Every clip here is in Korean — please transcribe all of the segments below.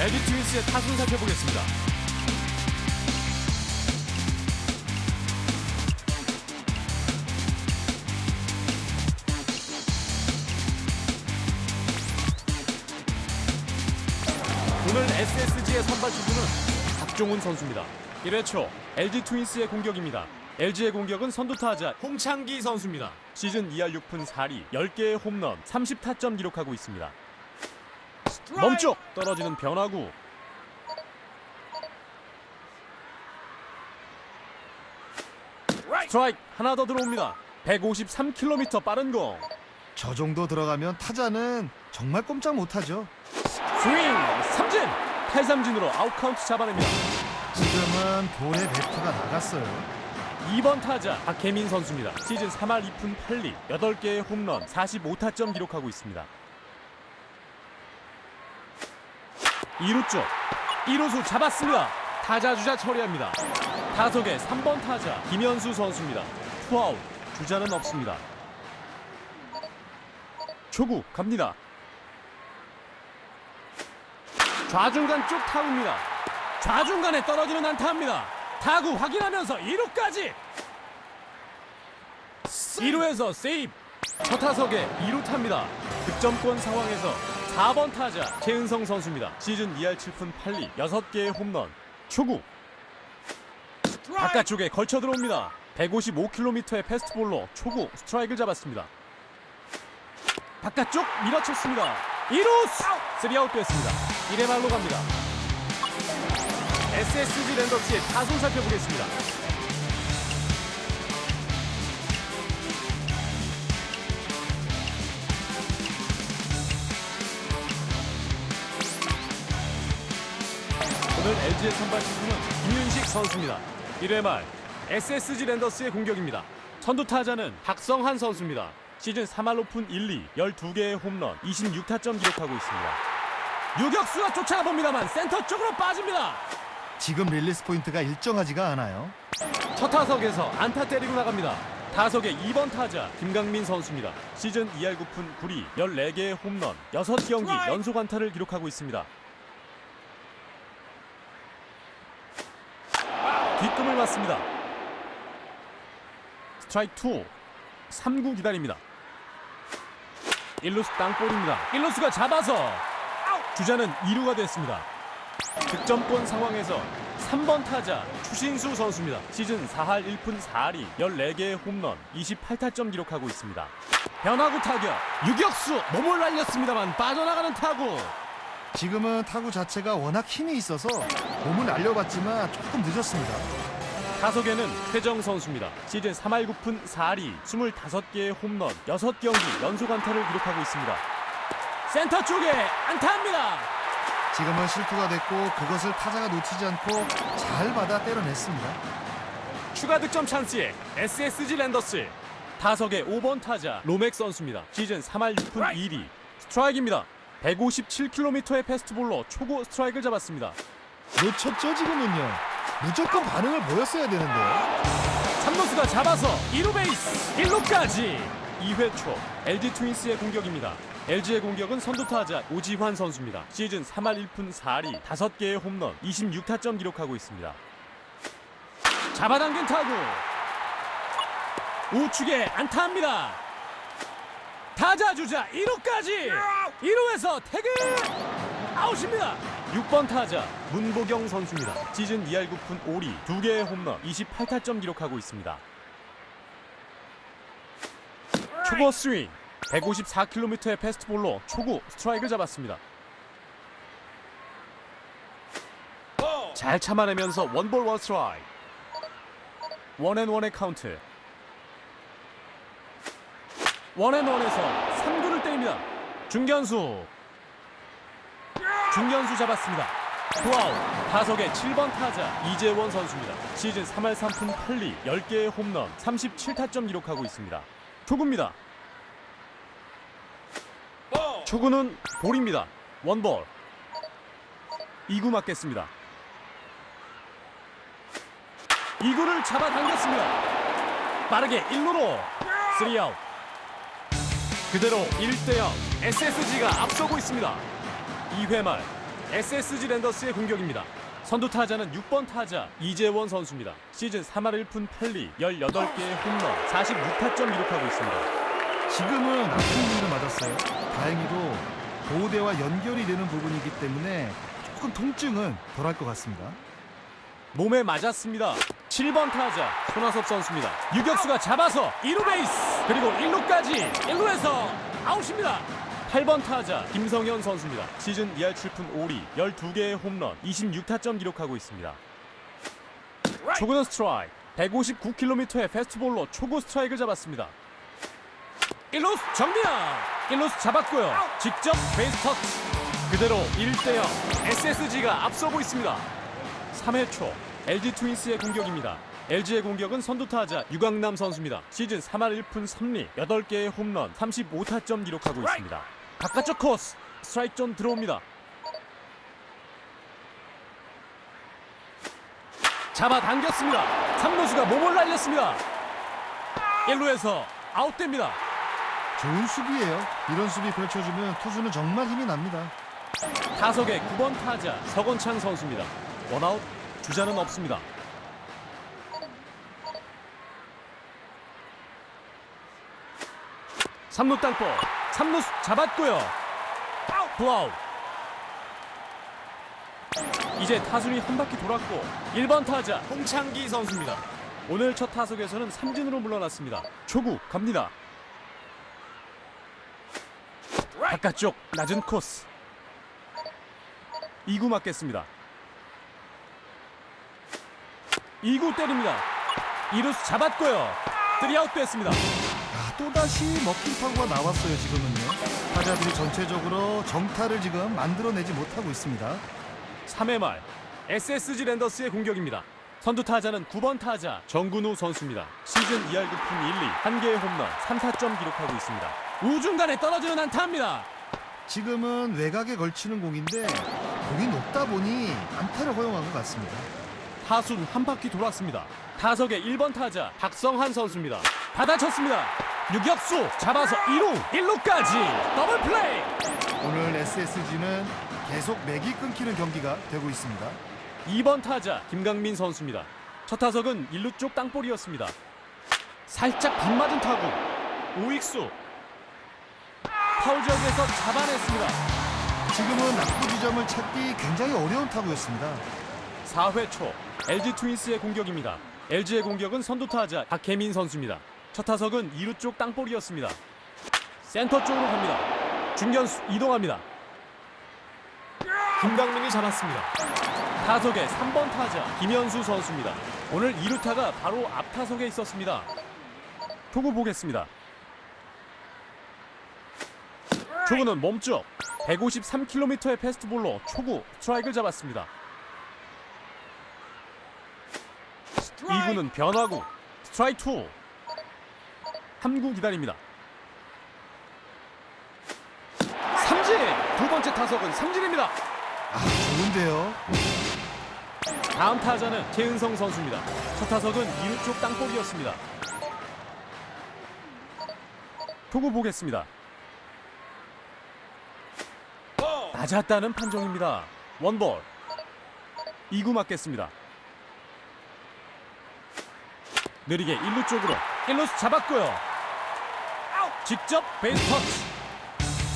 LG 트윈스의 타순 살펴보겠습니다. 오늘 SSG의 선발 투수는 박종훈 선수입니다. 1회 초 LG 트윈스의 공격입니다. LG의 공격은 선두 타자 홍창기 선수입니다. 시즌 2할 6푼 4리 10개의 홈런 30타점 기록하고 있습니다. 멈쪽 떨어지는 변화구. 스트라이크! 하나 더 들어옵니다. 153km 빠른 공 저 정도 들어가면 타자는 정말 꼼짝 못하죠. 스윙! 삼진! 탈삼진으로 아웃카운트 잡아냅니다. 지금은 볼의 배트가 나갔어요. 2번 타자 박혜민 선수입니다. 시즌 3할 2푼 8리 8개의 홈런 45타점 기록하고 있습니다 2루 쪽 1루수 잡았습니다. 타자 주자 처리합니다. 타석에 3번 타자 김현수 선수입니다. 투아웃. 주자는 없습니다. 초구 갑니다. 좌중간 쪽 타구입니다. 좌중간에 떨어지는 안타입니다. 타구 확인하면서 2루까지. 1루에서 세이브. 첫 타석에 2루 탑니다. 득점권 상황에서 4번 타자 최은성 선수입니다. 시즌 2할 7푼 8리 6개의 홈런 초구. 바깥쪽에 걸쳐 들어옵니다. 155km의 패스트볼로 초구 스트라이크를 잡았습니다. 바깥쪽 밀어쳤습니다. 2루 3아웃 됐습니다. 1회 말로 갑니다. SSG 랜더스의 타순 살펴보겠습니다 LG의 선발 투수는 김윤식 선수입니다. 1회 말 SSG 랜더스의 공격입니다. 선두 타자는 박성한 선수입니다. 시즌 3할 오픈 1, 2, 12개의 홈런, 26타점 기록하고 있습니다. 유격수가 쫓아갑니다만 센터 쪽으로 빠집니다. 지금 릴리스 포인트가 일정하지가 않아요. 첫 타석에서 안타 때리고 나갑니다. 타석의 2번 타자 김강민 선수입니다. 시즌 2할 9푼 9리 14개의 홈런, 6경기 연속 안타를 기록하고 있습니다. 뒷금을 맞습니다. 스트라이크 2, 3구 기다립니다. 1루수 땅볼입니다. 1루수가 잡아서 주자는 2루가 됐습니다. 득점권 상황에서 3번 타자 추신수 선수입니다. 시즌 4할 1푼 4리 14개의 홈런 28타점 기록하고 있습니다. 변화구 타격 유격수 몸을 날렸습니다만 빠져나가는 타구 지금은 타구 자체가 워낙 힘이 있어서 몸을 날려봤지만 조금 늦었습니다. 타석에는 최정 선수입니다. 시즌 3할 9푼 4리 25개의 홈런 6경기 연속 안타를 기록하고 있습니다. 센터 쪽에 안타입니다. 지금은 실투가 됐고 그것을 타자가 놓치지 않고 잘 받아 때려냈습니다. 추가 득점 찬스에 SSG 랜더스 타석의 5번 타자 로맥 선수입니다. 시즌 3할 6푼 2리 스트라이크입니다. 157km의 패스트볼로 초구 스트라이크를 잡았습니다. 놓쳤죠 지금은요. 무조건 반응을 보였어야 되는데. 3루수가 잡아서 2루 베이스 1루까지 2회 초 LG 트윈스의 공격입니다. LG의 공격은 선두 타자 오지환 선수입니다. 시즌 3할 1푼 4리 5개의 홈런 26타점 기록하고 있습니다. 잡아당긴 타구 우측에 안타합니다. 타자 주자 1루까지 1루에서 태그 아웃입니다. 6번 타자 문보경 선수입니다. 시즌 2할 9푼 5리 2개의 홈런 28타점 기록하고 있습니다. 초보 스윙 154km의 패스트볼로 초구 스트라이크를 잡았습니다. 잘 참아내면서 원볼 원 스트라이크 원앤원의 카운트 원앤원에서 3구를 때립니다. 중견수 중견수 잡았습니다. 투아웃 타석의 7번 타자 이재원 선수입니다. 시즌 3할 3푼 8리 10개의 홈런 37타점 기록하고 있습니다. 초구입니다. 초구는 볼입니다. 원볼 2구 맞겠습니다. 2구를 잡아당겼습니다. 빠르게 1루로 3아웃 그대로 1대0 SSG가 앞서고 있습니다. 2회 말 SSG 랜더스의 공격입니다. 선두 타자는 6번 타자 이재원 선수입니다. 시즌 3할 1푼 8리 18개의 홈런 46타점 기록하고 있습니다. 지금은 아픈 부위를 맞았어요. 다행히도 보호대와 연결이 되는 부분이기 때문에 조금 통증은 덜할 것 같습니다. 몸에 맞았습니다. 7번 타자 손아섭 선수입니다. 유격수가 잡아서 2루 베이스 그리고 1루까지 1루에서 아웃입니다. 8번 타자 김성현 선수입니다. 시즌 2할 7푼 5리 12개의 홈런 26타점 기록하고 있습니다. 초구는 스트라이크 159km의 패스트볼로 초구 스트라이크를 잡았습니다. 1루수 정미야 1루수 잡았고요. 직접 베이스 터치 그대로 1대0 SSG가 앞서고 있습니다. 3회 초 LG 트윈스의 공격입니다. LG의 공격은 선두 타자 유강남 선수입니다. 시즌 3할 1푼 3리 8개의 홈런 35타점 기록하고 있습니다. 바깥쪽 코스 스트라이크 존 들어옵니다. 잡아당겼습니다. 3루수가 몸을 날렸습니다. 1루에서 아웃됩니다. 좋은 수비예요. 이런 수비 펼쳐주면 투수는 정말 힘이 납니다. 타석의 9번 타자 서건창 선수입니다. 원아웃 주자는 없습니다. 삼루 땅볼 3루 잡았고요. 블아웃 이제 타순이 한 바퀴 돌았고 1번 타자 홍창기 선수입니다. 오늘 첫 타석에서는 삼진으로 물러났습니다. 초구 갑니다. 바깥쪽 낮은 코스 2구 맞겠습니다. 2구 때립니다. 2루수 잡았고요. 3아웃 됐습니다. 아, 또다시 먹힌 타구가 나왔어요, 지금은요. 타자들이 전체적으로 정타를 지금 만들어내지 못하고 있습니다. 3회 말 SSG 랜더스의 공격입니다. 선두 타자는 9번 타자 정근우 선수입니다. 시즌 2할 9푼 1리 한 개의 홈런 3, 4점 기록하고 있습니다. 우중간에 떨어지는 안타입니다. 지금은 외곽에 걸치는 공인데 공이 높다 보니 안타를 허용한 것 같습니다. 타순 한 바퀴 돌았습니다. 타석의 1번 타자 박성한 선수입니다. 받아쳤습니다. 유격수 잡아서 2루 1루까지 더블 플레이. 오늘 SSG는 계속 맥이 끊기는 경기가 되고 있습니다. 2번 타자 김강민 선수입니다. 첫 타석은 1루 쪽 땅볼이었습니다. 살짝 빗맞은 타구 우익수 파울 지역에서 잡아냈습니다. 지금은 낙구 지점을 찾기 굉장히 어려운 타구였습니다. 4회 초 LG 트윈스의 공격입니다. LG의 공격은 선두 타자 박혜민 선수입니다. 첫 타석은 2루 쪽 땅볼이었습니다. 센터 쪽으로 갑니다. 중견수 이동합니다. 김강민이 잡았습니다. 타석의 3번 타자 김현수 선수입니다. 오늘 2루타가 바로 앞 타석에 있었습니다. 초구 보겠습니다. 초구는 몸쪽 153km의 패스트볼로 초구 스트라이크를 잡았습니다. 2구는 변화구 스트라이크 2 3구 기다립니다. 삼진 두 번째 타석은 삼진입니다. 아, 좋은데요. 다음 타자는 최은성 선수입니다. 첫 타석은 2루 쪽 땅볼이었습니다. 초구 보겠습니다. 맞았다는 판정입니다. 원볼 2구 맞겠습니다. 느리게 1루 쪽으로 1루수 잡았고요. 직접 베이스 터치.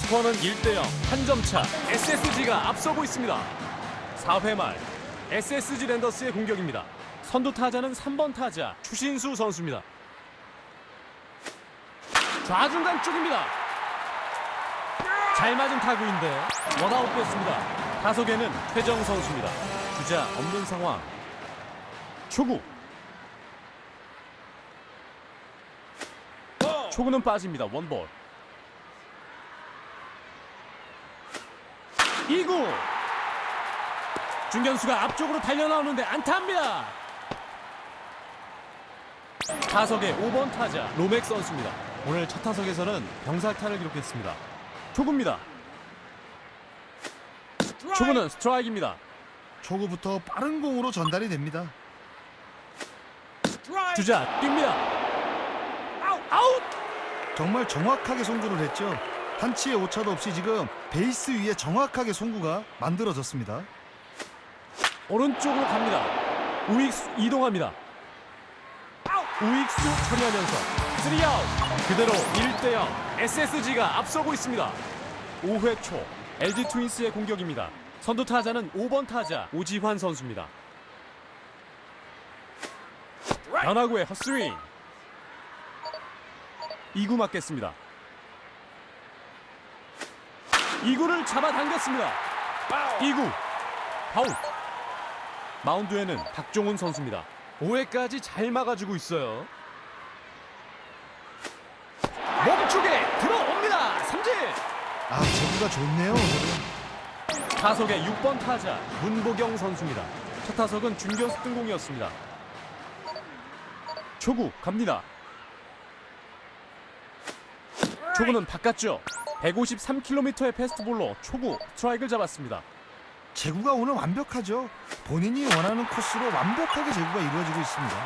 스코어는 1대0 한 점 차. SSG가 앞서고 있습니다. 4회 말 SSG 랜더스의 공격입니다. 선두 타자는 3번 타자 추신수 선수입니다. 좌중간 쪽입니다. 잘 맞은 타구인데 원아웃 됐습니다. 타석에는 최정 선수입니다. 주자 없는 상황. 초구. 초구는 빠집니다. 원볼. 2구. 중견수가 앞쪽으로 달려나오는데 안타입니다. 타석의 5번 타자 로맥 선수입니다. 오늘 첫 타석에서는 병살타를 기록했습니다. 초구입니다. 초구는 스트라이크입니다. 초구부터 빠른 공으로 전달이 됩니다. 주자 뜁니다. 아웃! 정말 정확하게 송구를 했죠. 한치의 오차도 없이 지금 베이스 위에 정확하게 송구가 만들어졌습니다. 오른쪽으로 갑니다. 우익수 이동합니다. 우익수 처리하면서 3아웃 그대로 1대0 SSG가 앞서고 있습니다. 5회 초 LG 트윈스의 공격입니다. 선두 타자는 5번 타자 오지환 선수입니다. 변화구의 헛스윙 2구 맞겠습니다. 2구를 잡아당겼습니다. 2구 파울 마운드에는 박종훈 선수입니다. 5회까지 잘 막아주고 있어요. 몸쪽에 들어옵니다. 삼진. 아, 제구가 좋네요, 오늘은. 타석의 6번 타자 문보경 선수입니다. 첫 타석은 중견수 뜬공이었습니다. 초구 갑니다. 초구는 바깥쪽 153km의 패스트볼로 초구 스트라이크를 잡았습니다. 제구가 오늘 완벽하죠. 본인이 원하는 코스로 완벽하게 제구가 이루어지고 있습니다.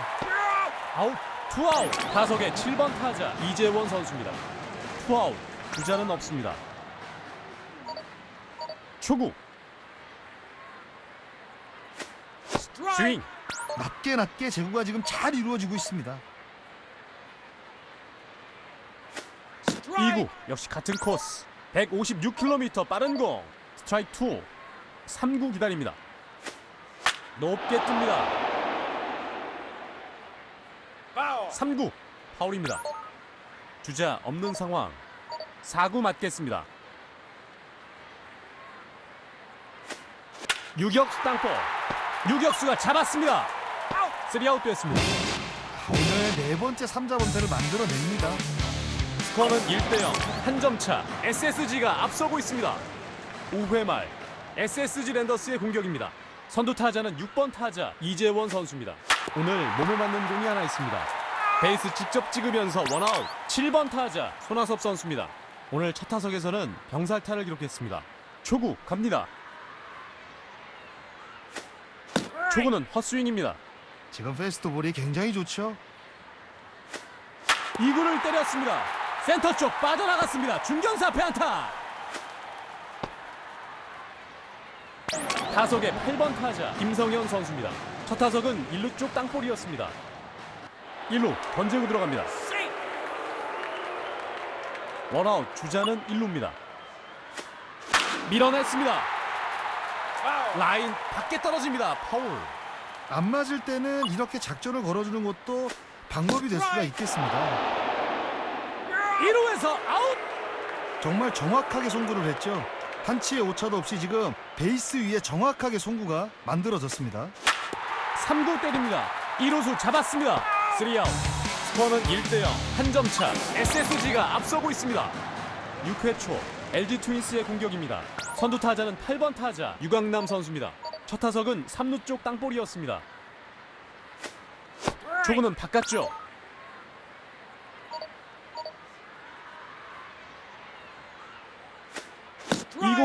아웃 투아웃 타석의 7번 타자 이재원 선수입니다. 투아웃 주자는 없습니다. 초구 스윙 낮게 낮게 제구가 지금 잘 이루어지고 있습니다. 2구. 역시 같은 코스. 156km 빠른 공. 스트라이크 2 3구 기다립니다. 높게 뜹니다. 3구. 파울입니다. 주자 없는 상황. 4구 맞겠습니다. 유격수 땅볼. 유격수가 잡았습니다. 3아웃 됐습니다. 아, 오늘 네 번째 3자 범퇴를 만들어냅니다. 스코어는 1대0 한 점 차. SSG가 앞서고 있습니다. 5회 말. SSG 랜더스의 공격입니다. 선두 타자는 6번 타자 이재원 선수입니다. 오늘 몸에 맞는 공이 하나 있습니다. 베이스 직접 찍으면서 원아웃. 7번 타자 손아섭 선수입니다. 오늘 첫 타석에서는 병살타를 기록했습니다. 초구 갑니다. 초구는 헛스윙입니다. 지금 페스트볼이 굉장히 좋죠. 2구를 때렸습니다. 센터 쪽 빠져나갔습니다. 중견사 페안타. 타석의 8번 타자 김성현 선수입니다. 첫 타석은 1루 쪽 땅볼이었습니다. 1루 던지고 들어갑니다. 원아웃 주자는 1루입니다. 밀어냈습니다. 라인 밖에 떨어집니다. 파울. 안 맞을 때는 이렇게 작전을 걸어주는 것도 방법이 될 수가 있겠습니다. 1루에서 아웃. 정말 정확하게 송구를 했죠. 한치의 오차도 없이 지금 베이스 위에 정확하게 송구가 만들어졌습니다. 3구 때립니다. 1호수 잡았습니다. 3아웃. 스코어는 1대0. 한 점 차. SSG가 앞서고 있습니다. 6회 초 LG 트윈스의 공격입니다. 선두 타자는 8번 타자 유강남 선수입니다. 첫 타석은 3루 쪽 땅볼이었습니다. 초구는 바깥쪽.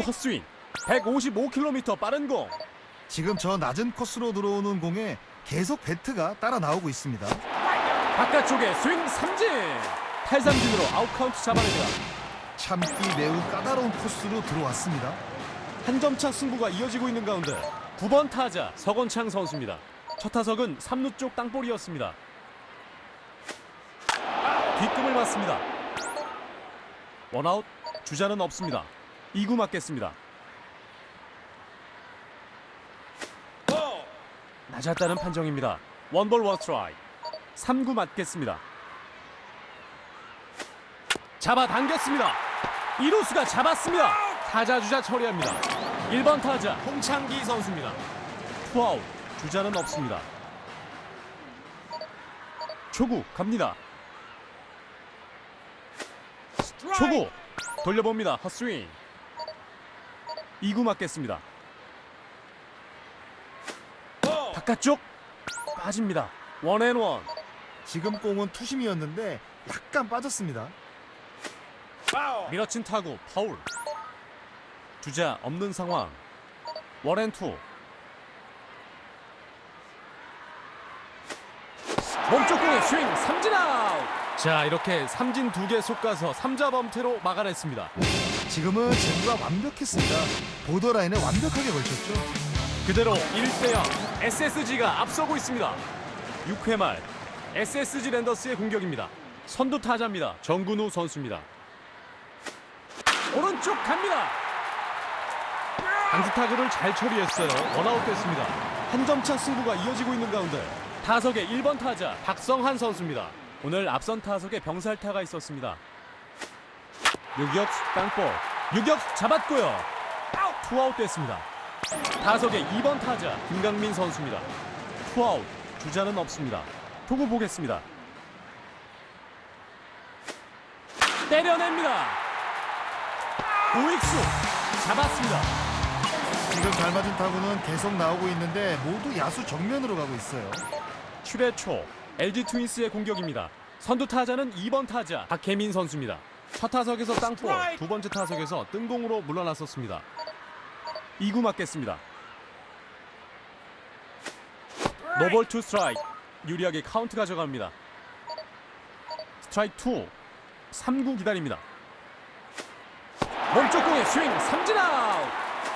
헛스윙. 155km 빠른 공. 지금 저 낮은 코스로 들어오는 공에 계속 배트가 따라 나오고 있습니다. 바깥쪽에 스윙 삼진. 탈삼진으로 아웃카운트 잡아냅니다. 참기 매우 까다로운 코스로 들어왔습니다. 한 점차 승부가 이어지고 있는 가운데 9번 타자 서건창 선수입니다. 첫 타석은 3루 쪽 땅볼이었습니다. 뒷금을 맞습니다. 원아웃 주자는 없습니다. 2구 맞겠습니다. 낮았다는 판정입니다. 원볼 원스트라이 3구 맞겠습니다. 잡아당겼습니다. 이루수가 잡았습니다. 타자 주자 처리합니다. 1번 타자 홍창기 선수입니다. 투아웃 주자는 없습니다. 초구 갑니다. 초구 돌려봅니다. 헛스윙 2구 맞겠습니다. 바깥쪽 빠집니다. 원앤원 지금 공은 투심이었는데 약간 빠졌습니다. 밀어친 타구 파울 주자 없는 상황 원앤투 몸쪽 공의 스윙 삼진 아웃 자 이렇게 삼진 두 개 쏟가서 삼자 범퇴로 막아냈습니다. 지금은 제구가 완벽했습니다. 보더라인에 완벽하게 걸쳤죠. 그대로 1대0 SSG가 앞서고 있습니다. 6회 말 SSG 랜더스의 공격입니다. 선두 타자입니다. 정근우 선수입니다. 오른쪽 갑니다. 강수 타구를 잘 처리했어요. 원아웃 됐습니다. 한 점 차 승부가 이어지고 있는 가운데 타석의 1번 타자 박성한 선수입니다. 오늘 앞선 타석에 병살타가 있었습니다. 유격수 땅볼 유격수 잡았고요. 투아웃 됐습니다. 타석의 2번 타자 김강민 선수입니다. 투아웃 주자는 없습니다. 투구 보겠습니다. 때려냅니다. 우익수 잡았습니다. 지금 잘 맞은 타구는 계속 나오고 있는데 모두 야수 정면으로 가고 있어요. 7회 초 LG 트윈스의 공격입니다. 선두 타자는 2번 타자 박혜민 선수입니다. 첫 타석에서 땅볼, 두 번째 타석에서 뜬공으로 물러났었습니다. 2구 맞겠습니다. 노볼 투 스트라이크 유리하게 카운트 가져갑니다. 스트라이크 2 3구 기다립니다. 몸쪽 공에 스윙 삼진 아웃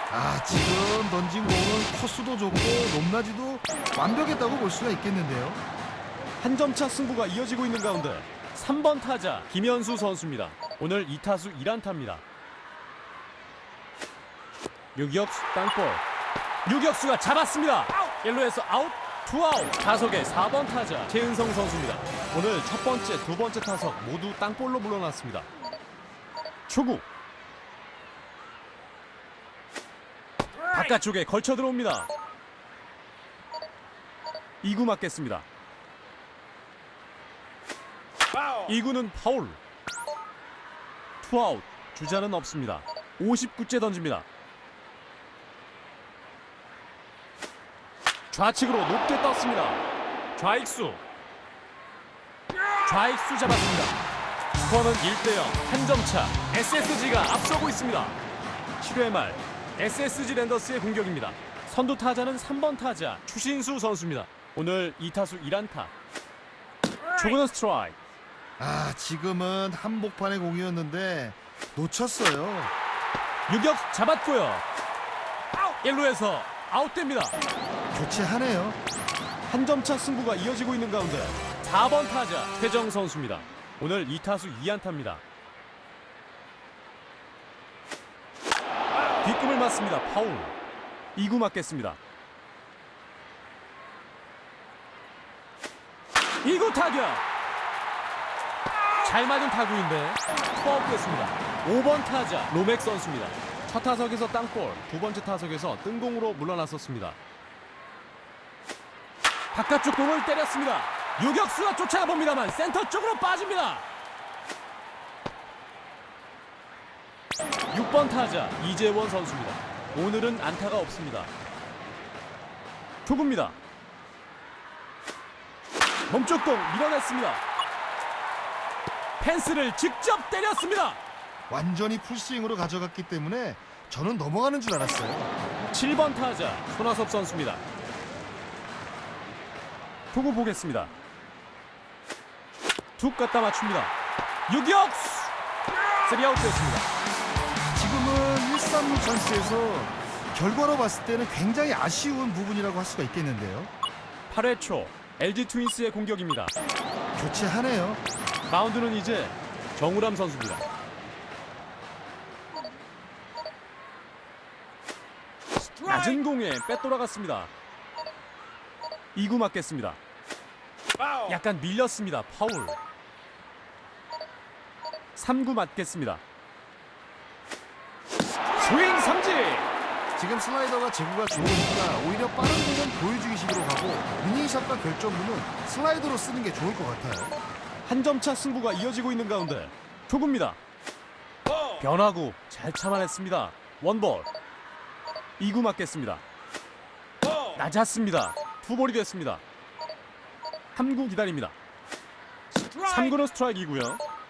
아 지금 던진 공은 코스도 좋고 높낮이도 완벽했다고 볼 수가 있겠는데요. 한 점 차 승부가 이어지고 있는 가운데 3번 타자 김현수 선수입니다. 오늘 2타수 1안타입니다. 유격수 땅볼 유격수가 잡았습니다. 1루에서 아웃 투아웃 타석의 4번 타자 최은성 선수입니다. 오늘 첫 번째 두 번째 타석 모두 땅볼로 물러났습니다. 초구 바깥쪽에 걸쳐 들어옵니다. 2구 맞겠습니다. 2구는 파울. 투아웃. 주자는 없습니다. 59째 던집니다. 좌측으로 높게 떴습니다. 좌익수. 좌익수 잡았습니다. 스코어는 1대0 한 점 차. SSG가 앞서고 있습니다. 7회 말 SSG 랜더스의 공격입니다. 선두 타자는 3번 타자 추신수 선수입니다. 오늘 2타수 1안타. 초구는 스트라이크. 아 지금은 한복판의 공이었는데 놓쳤어요. 유격 잡았고요. 1루에서 아웃됩니다. 교체하네요. 한 점차 승부가 이어지고 있는 가운데 4번 타자 최정 선수입니다. 오늘 2타수 2안타입니다. 뒷금을 맞습니다. 파울. 2구 맞겠습니다. 2구 타격. 잘 맞은 타구인데 투아웃됐습니다. 5번 타자 로맥 선수입니다. 첫 타석에서 땅볼, 두 번째 타석에서 뜬공으로 물러났었습니다. 바깥쪽 공을 때렸습니다. 유격수가 쫓아가 봅니다만 센터 쪽으로 빠집니다. 6번 타자 이재원 선수입니다. 오늘은 안타가 없습니다. 투구입니다. 몸쪽 공 밀어냈습니다. 펜스를 직접 때렸습니다. 완전히 풀스윙으로 가져갔기 때문에 저는 넘어가는 줄 알았어요. 7번 타자 손아섭 선수입니다. 투구 보겠습니다. 툭 갖다 맞춥니다. 유격수! 3아웃 됐습니다. 지금은 1, 3루 찬스에서 결과로 봤을 때는 굉장히 아쉬운 부분이라고 할 수가 있겠는데요. 8회 초 LG 트윈스의 공격입니다. 교체하네요. 마운드는 이제 정우람 선수입니다. 낮은 공에 빼돌아갔습니다. 2구 맞겠습니다. 약간 밀렸습니다. 파울. 3구 맞겠습니다. 스윙 삼진! 지금 슬라이더가 제구가 좋으니까 오히려 빠른 공은 보여주기 식으로 가고 미니샷과 결정구는 슬라이더로 쓰는 게 좋을 것 같아요. 한 점차 승부가 이어지고 있는 가운데 초구입니다. 변화구 잘 참아냈습니다. 원볼. 2구 맞겠습니다. 낮았습니다. 투볼이 됐습니다. 3구 기다립니다. 3구는 스트라이크이고요.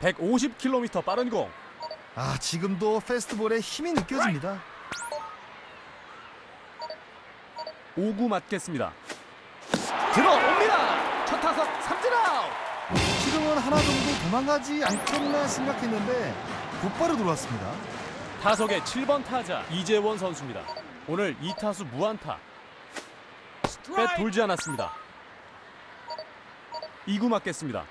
150km 빠른 공. 아 지금도 페스트볼에 힘이 느껴집니다. 5구 맞겠습니다. 들어옵니다. 하나 정도 도망가지 않겠나 생각했는데 곧바로 들어왔습니다. 타석의 7번 타자 이재원 선수입니다. 오늘 2타수 무안타. 배 돌지 않았습니다. 2구 맞겠습니다.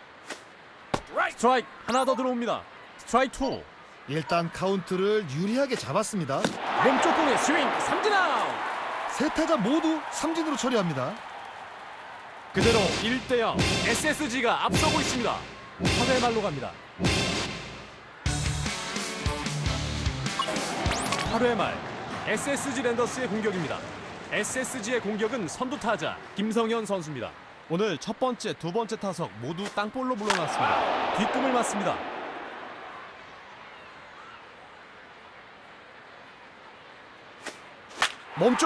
스트라이크 하나 더 들어옵니다. 스트라이크 2. 일단 카운트를 유리하게 잡았습니다. 몸쪽 공의 스윙 삼진 아웃. 세 타자 모두 삼진으로 처리합니다. 그대로 1대 0 SSG가 앞서고 있습니다. 8회 말로 갑니다. 8회 말 SSG 랜더스의 공격입니다. SSG의 공격은 선두 타자 김성현 선수입니다. 오늘 첫 번째, 두 번째 타석 모두 땅볼로 물러났습니다. 뒷꿈을 맞습니다. 공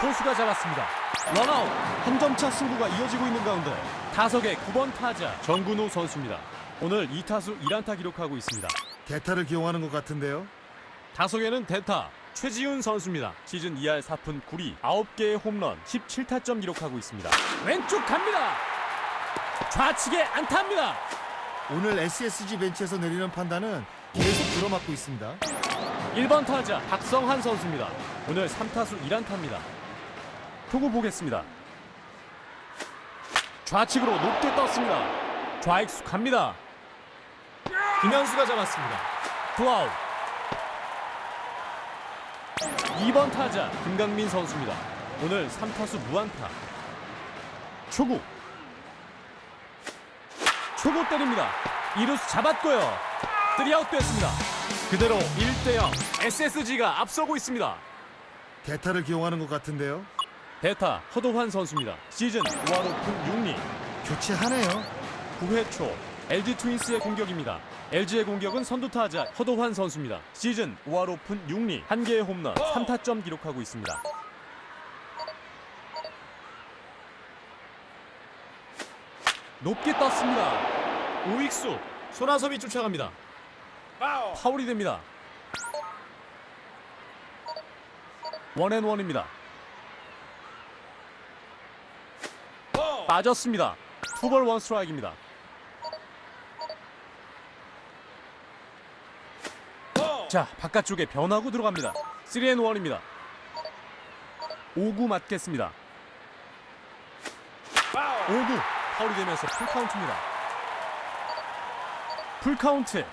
포수가 잡았습니다. 런아웃 한 점 차 승부가 이어지고 있는 가운데 타석의 9번 타자 정근우 선수입니다. 오늘 2타수 1안타 기록하고 있습니다. 대타를 기용하는 것 같은데요. 타석에는 대타 최지훈 선수입니다. 시즌 2할 4푼 9리 9개의 홈런 17타점 기록하고 있습니다. 왼쪽 갑니다. 좌측에 안타입니다. 오늘 SSG 벤치에서 내리는 판단은 계속 들어맞고 있습니다. 1번 타자 박성한 선수입니다. 오늘 3타수 1안타입니다. 투구 보겠습니다. 좌측으로 높게 떴습니다. 좌익수 갑니다. 김현수가 잡았습니다. 투아웃. 2번 타자 김강민 선수입니다. 오늘 3타수 무안타. 초구. 초구 때립니다. 이루수 잡았고요. 쓰리아웃 됐습니다. 그대로 1대0 SSG가 앞서고 있습니다. 대타를 기용하는 것 같은데요. 대타 허도환 선수입니다. 시즌 5할 오픈 6리 교체하네요. 9회 초 LG 트윈스의 공격입니다. LG의 공격은 선두 타자 허도환 선수입니다. 시즌 5할 오픈 6리 1개의 홈런 3타점 기록하고 있습니다. 높게 떴습니다. 우익수 손아섭이 쫓아갑니다. 파울이 됩니다. 원앤원입니다. 빠졌습니다. 투볼 원 스트라이크입니다. 자, 바깥쪽에 변하고 들어갑니다. 3앤1입니다. 5구 맞겠습니다. 5구 파울이 되면서 풀카운트입니다. 풀카운트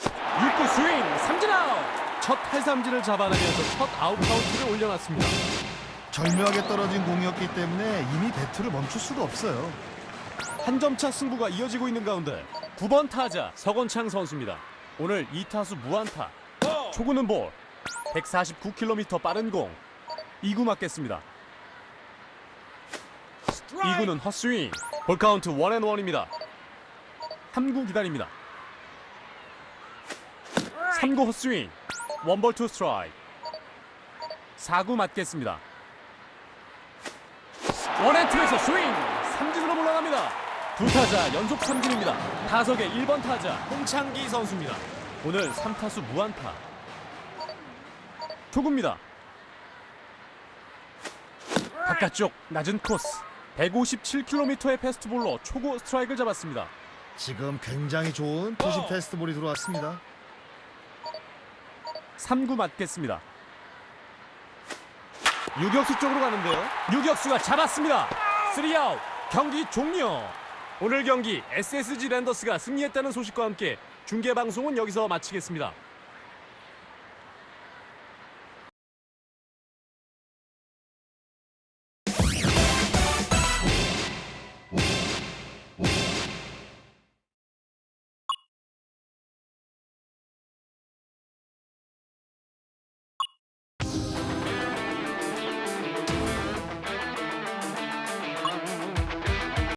6구 스윙 삼진 아웃 첫 탈삼진을 잡아내면서 첫 아웃 카운트를 올려놨습니다. 절묘하게 떨어진 공이었기 때문에 이미 배트를 멈출 수가 없어요. 한 점 차 승부가 이어지고 있는 가운데 9번 타자 서건창 선수입니다. 오늘 2타수 무안타. 초구는 볼. 149km 빠른 공. 2구 맞겠습니다. 2구는 헛스윙. 볼 카운트 원앤원입니다. 3구 기다립니다. 3구 헛스윙. 원볼 투 스트라이크. 4구 맞겠습니다. 원앤투에서 스윙. 삼진으로 물러납니다. 두 타자 연속 삼진입니다. 타석의 1번 타자 홍창기 선수입니다. 오늘 3타수 무안타. 초구입니다. 바깥쪽 낮은 코스 157km의 패스트볼로 초구 스트라이크를 잡았습니다. 지금 굉장히 좋은 투심 패스트볼이 들어왔습니다. 3구 맞겠습니다. 유격수 쪽으로 가는데요. 유격수가 잡았습니다. 3아웃 경기 종료. 오늘 경기 SSG 랜더스가 승리했다는 소식과 함께 중계 방송은 여기서 마치겠습니다.